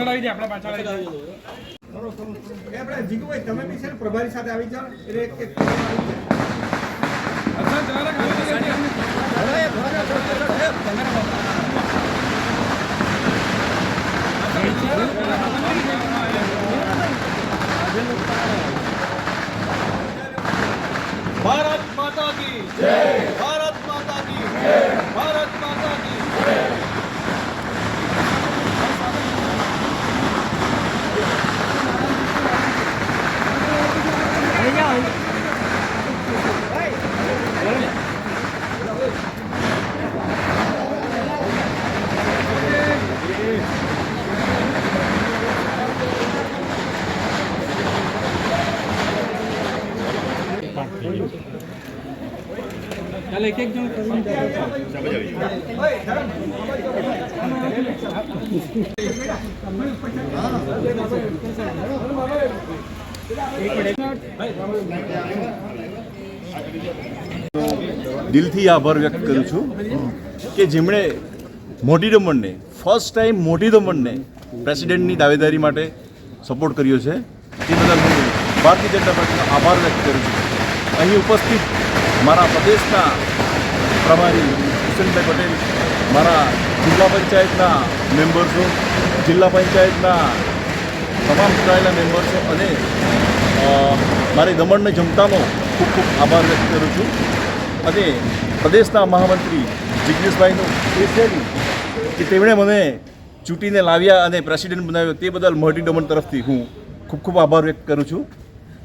પાછળ આવી જાય આપણે પાછળ આવી જાય. આપણે જીગુભાઈ તમે બી છે ને પ્રભારી સાથે આવી જાઓ એટલે એક એક અચ્છા જરાક આવી જાય ભારત માતા કી જય ભારત માતા કી જય ભારત માતા કી જય ચાલ એક એક જણ દિલથી આભાર વ્યક્ત કરું છું કે જેમણે મોટી દમણને ફર્સ્ટ ટાઈમ મોટી દમણને પ્રેસિડેન્ટની દાવેદારી માટે સપોર્ટ કર્યો છે. તે બદલ હું ભારતીય જનતા પાર્ટીનો આભાર વ્યક્ત કરું છું. અહીં ઉપસ્થિત મારા પ્રદેશના પ્રભારી કિશનભાઈ પટેલ, મારા જિલ્લા પંચાયતના મેમ્બર્સો જિલ્લા પંચાયતના તમામ ચૂંટાયેલા મેમ્બર્સો અને મારી દમણને જનતાનો ખૂબ ખૂબ આભાર વ્યક્ત કરું છું. અને પ્રદેશના મહામંત્રી જિજ્ઞેશભાઈનું એ છે કે તેમણે મને ચૂંટીને લાવ્યા અને પ્રેસિડેન્ટ બનાવ્યો તે બદલ મોટી દમણ તરફથી હું ખૂબ ખૂબ આભાર વ્યક્ત કરું છું.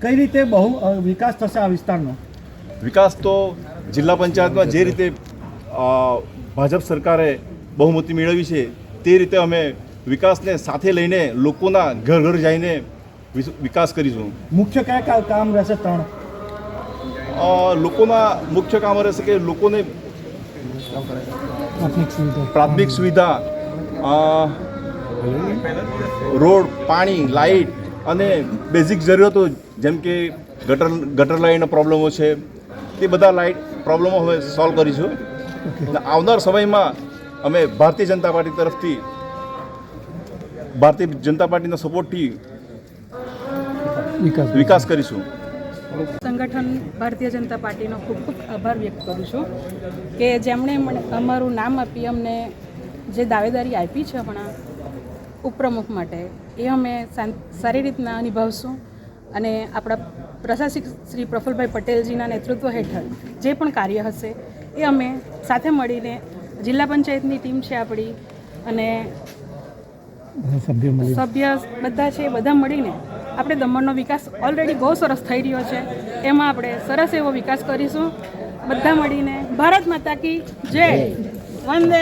કઈ રીતે બહુ વિકાસ થશે આ વિસ્તારનો? વિકાસ તો જિલ્લા પંચાયતમાં જે રીતે ભાજપ સરકારે બહુમતી મેળવી છે તે રીતે અમે વિકાસને સાથે લઈને લોકોના ઘર ઘર જઈને વિકાસ કરીશું. મુખ્ય કયા કયા કામ રહેશે ત્રણ? લોકોના મુખ્ય કામ રહેશે કે લોકોને પ્રાથમિક સુવિધા. રોડ પાણી લાઇટ અને બેઝિક જરૂરિયાતો જેમ કે ગટર ગટર લાઈનના પ્રોબ્લેમો છે તે બધા લાઇટ પ્રોબ્લેમો હવે સોલ્વ કરીશું. આવનાર સમયમાં અમે ભારતીય જનતા પાર્ટી તરફથી ભારતીય જનતા પાર્ટીના સપોર્ટથી વિકાસ કરીશું. સંગઠન ભારતીય જનતા પાર્ટીનો ખૂબ ખૂબ આભાર વ્યક્ત કરું છું કે જેમણે અમારું નામ આપી અમને જે દાવેદારી આપી છે હમણાં ઉપપ્રમુખ માટે એ અમે સારી રીતના નિભાવશું. અને આપણા પ્રશાસક શ્રી પ્રફુલભાઈ પટેલજીના નેતૃત્વ હેઠળ જે પણ કાર્ય હશે એ અમે સાથે મળીને જિલ્લા પંચાયતની ટીમ છે આપણી અને સભ્ય બધા છે એ બધા મળીને આપણે દમણનો વિકાસ ઓલરેડી બહુ સરસ થઈ રહ્યો છે. એમાં આપણે સરસ એવો વિકાસ કરીશું. બધા મળીને ભારત માતા કી જય. વંદે.